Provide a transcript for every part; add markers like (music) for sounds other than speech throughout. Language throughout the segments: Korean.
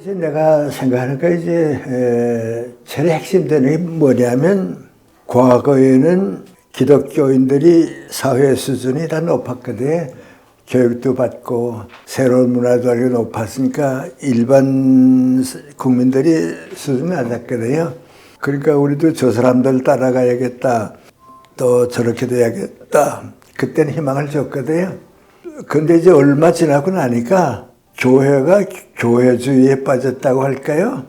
이제 내가 생각하니까 이제 에, 제일 핵심되는 게 뭐냐면 과거에는 기독교인들이 사회 수준이 다 높았거든. 교육도 받고 새로운 문화도 알고 높았으니까 일반 국민들이 수준이 낮았거든요. 그러니까 우리도 저 사람들 따라가야겠다. 또 저렇게 돼야겠다. 그때는 희망을 줬거든요. 근데 이제 얼마 지나고 나니까 교회가 교회주의에 빠졌다고 할까요?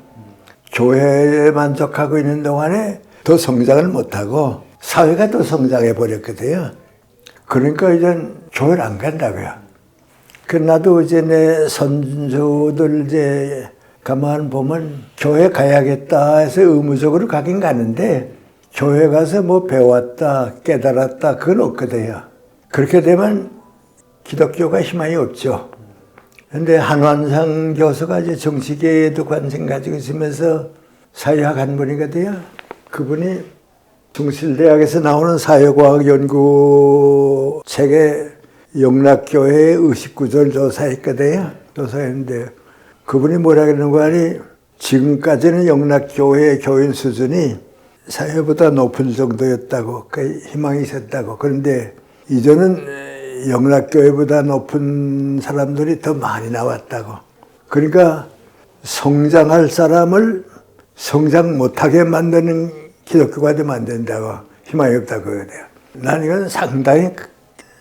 교회에 만족하고 있는 동안에 더 성장을 못하고 사회가 더 성장해 버렸거든요. 그러니까 이제 교회를 안 간다고요. 그 나도 이제 내 선조들 이제 가만 보면 교회 가야겠다 해서 의무적으로 가긴 가는데 교회 가서 뭐 배웠다 깨달았다 그건 없거든요. 그렇게 되면 기독교가 희망이 없죠. 근데 한완상 교수가 이제 정치계에도 관심 가지고 있으면서 사회학 한 분이거든요. 그분이 중실대학에서 나오는 사회과학 연구 책에 영락교회의 의식구조를 조사했거든요. 조사했는데 그분이 뭐라 그러는 거 아니 지금까지는 영락교회의 교인 수준이 사회보다 높은 정도였다고 그 희망이 있었다고 그런데 이제는 영락교회보다 높은 사람들이 더 많이 나왔다고 그러니까 성장할 사람을 성장 못하게 만드는 기독교가 되면 안 된다고 희망이 없다고 그래요. 나는 이건 상당히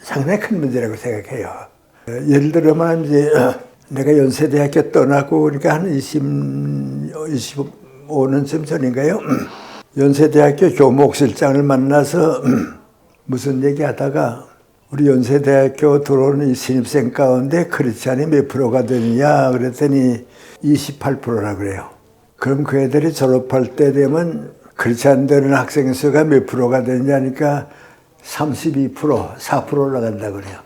상당히 큰 문제라고 생각해요. 예를 들어만 이제 (clears throat) 내가 연세대학교 떠나고 그러니까 한 20, 25년쯤 전인가요? (clears throat) 연세대학교 교목실장을 만나서 (clears throat) 무슨 얘기하다가 우리 연세대학교 들어오는 이 신입생 가운데 크리스찬이 몇 프로가 되느냐 그랬더니 28%라 그래요. 그럼 그 애들이 졸업할 때 되면 크리스찬 되는 학생 수가 몇 프로가 되냐니까 32% 4% 올라간다 그래요.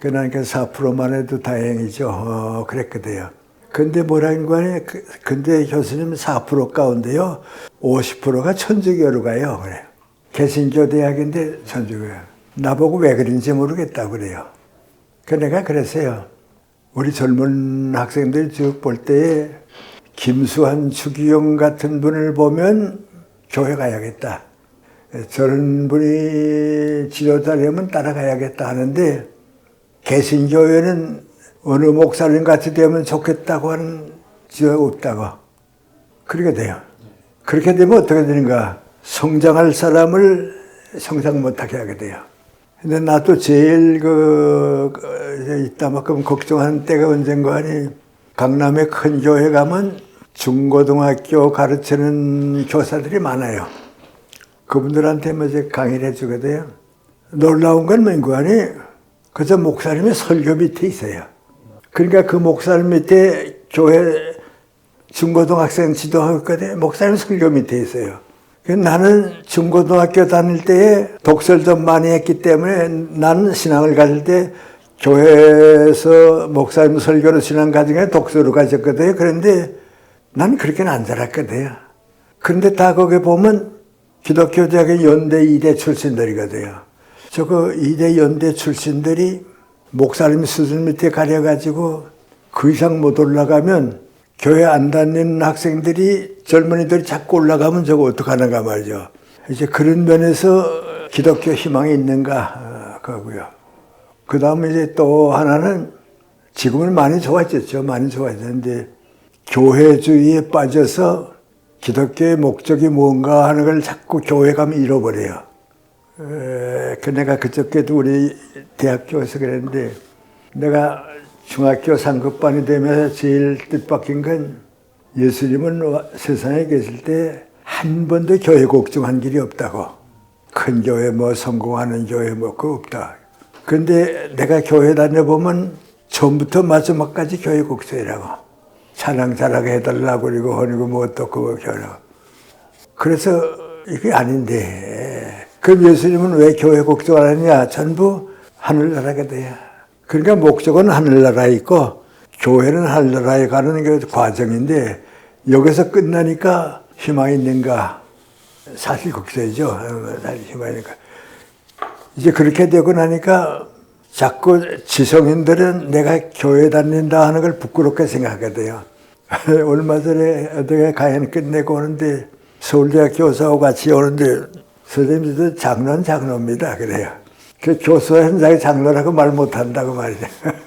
그러니까 4%만 해도 다행이죠. 어, 그랬거든요. 근데 뭐라는 거니? 그- 근데 교수님 4% 가운데요. 50%가 천주교로 가요. 그래요. 개신교 대학인데 천주교요. 나보고 왜 그런지 모르겠다고 그래요. 그 내가 그랬어요. 우리 젊은 학생들 쭉 볼 때에 김수환, 추기용 같은 분을 보면 교회 가야겠다. 저런 분이 지도자려면 따라가야겠다 하는데 개신교회는 어느 목사님 같이 되면 좋겠다고 하는 지도가 없다고. 그렇게 돼요. 그렇게 되면 어떻게 되는가? 성장할 사람을 성장 못하게 하게 돼요. 근데 나도 제일 그, 그 이따만큼 걱정하는 때가 언젠가 하니 강남의 큰 교회 가면 중고등학교 가르치는 교사들이 많아요. 그분들한테 뭐 이제 강의를 해주거든요. 놀라운 건 뭔가 하니 그저 목사님의 설교 밑에 있어요. 그러니까 그 목사님 밑에 교회 중고등학생 지도하고 있거든요. 목사님 설교 밑에 있어요. 그래서 나는 중고등학교 다닐 때에 독서를 좀 많이 했기 때문에 나는 신앙을 가질 때 교회에서 목사님 설교로 신앙 가정에 독서로 가졌거든요. 그런데 난 그렇게는 안 자랐거든요. 그런데 다 거기 보면 기독교 대학의 연대 이대 출신들이거든요. 저거 이대 연대 출신들이 목사님 수준 밑에 가려가지고 그 이상 못 올라가면 교회 안 다니는 학생들이 젊은이들이 자꾸 올라가면 저거 어떡하는가 말이죠. 이제 그런 면에서 기독교 희망이 있는가 그거고요. 그 다음에 이제 또 하나는 지금은 많이 좋아졌죠. 많이 좋아졌는데 교회주의에 빠져서 기독교의 목적이 뭔가 하는 걸 자꾸 교회 가면 잃어버려요. 에, 그 내가 그저께도 우리 대학교에서 그랬는데 내가 중학교 상급반이 되면서 제일 뜻밖인 건 예수님은 세상에 계실 때 한 번도 교회 걱정한 길이 없다고. 큰 교회 뭐 성공하는 교회 뭐 그거 없다. 근데 내가 교회 다녀보면 처음부터 마지막까지 교회 걱정이라고. 잘하게 해달라고 그리고 허니고 뭐또 그거 교회라고. 그래서 이게 아닌데. 그럼 예수님은 왜 교회 걱정 안 하냐? 전부 하늘나라가 돼요. 그러니까 목적은 하늘나라에 있고 교회는 하늘나라에 가는 게 과정인데 여기서 끝나니까 희망이 있는가? 사실 걱정이죠. 사실 희망이니까. 이제 그렇게 되고 나니까 자꾸 지성인들은 내가 교회 다닌다 하는 걸 부끄럽게 생각하게 돼요. (laughs) 얼마 전에 어떻게 가연 끝내고 오는데 서울대학 교수하고 같이 오는데 선생님들도 장로는 장로입니다. 그래요. 그 교수 현장에 장로라고 말 못한다고 말이죠. (laughs)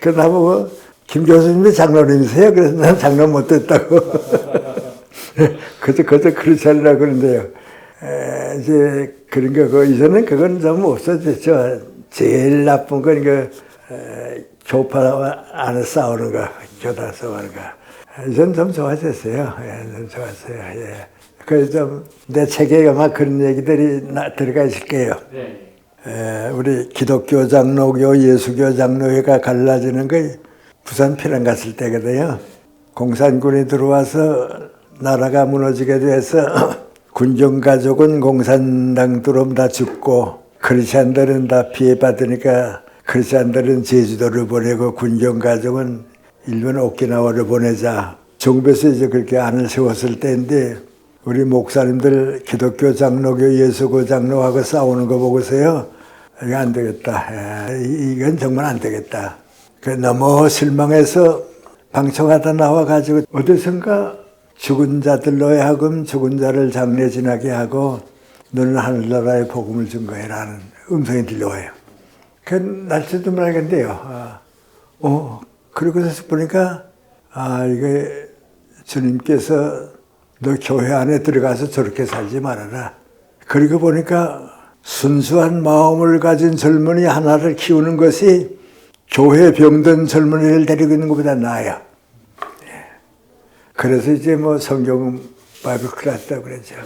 그 나보고 김 교수님이 장로님이세요? 그래서 난 장로 못 됐다고. (laughs) 그저 그저 그렇지 않으라 그러는데요. 에, 이제 그런 거, 그 이제는 그건 좀 없어졌죠. 제일 나쁜 건 그, 에, 교파 안에 싸우는 거, 교다 싸우는 거. 이제는 좀 좋아졌어요. 예, 좀 좋았어요. 예. 그래서 좀내 책에 아마 그런 얘기들이 나, 들어가 있을 거예요. 네. 에, 우리 기독교 장로교, 예수교 장로회가 갈라지는 게 부산 피난 갔을 때거든요. 공산군이 들어와서 나라가 무너지게 돼서 (clears throat) 군정 가족은 공산당 들어오면 다 죽고 크리스찬들은 다 피해받으니까 크리스찬들은 제주도를 보내고 군정 가족은 일본 오키나와를 보내자. 정부에서 이제 그렇게 안을 세웠을 때인데 우리 목사님들 기독교 장로교 예수교 장로하고 싸우는 거 보고서요. 이거 안 되겠다. 에, 이- 이건 정말 안 되겠다. 그 너무 실망해서 방청하다 나와가지고 어디선가 죽은 자들로 하여금 죽은 자를 장례 지나게 하고 너는 하늘나라의 복음을 준 거야라는 음성이 들려와요. 그 날씨도 말겠는데요. 아, 어, 그러고서 보니까 아 이게 주님께서 너 교회 안에 들어가서 저렇게 살지 말아라. 그리고 보니까 순수한 마음을 가진 젊은이 하나를 키우는 것이 교회 병든 젊은이를 데리고 있는 것보다 나아요. 예. 그래서 이제 뭐 성경 바이블 클래스라고 그러죠.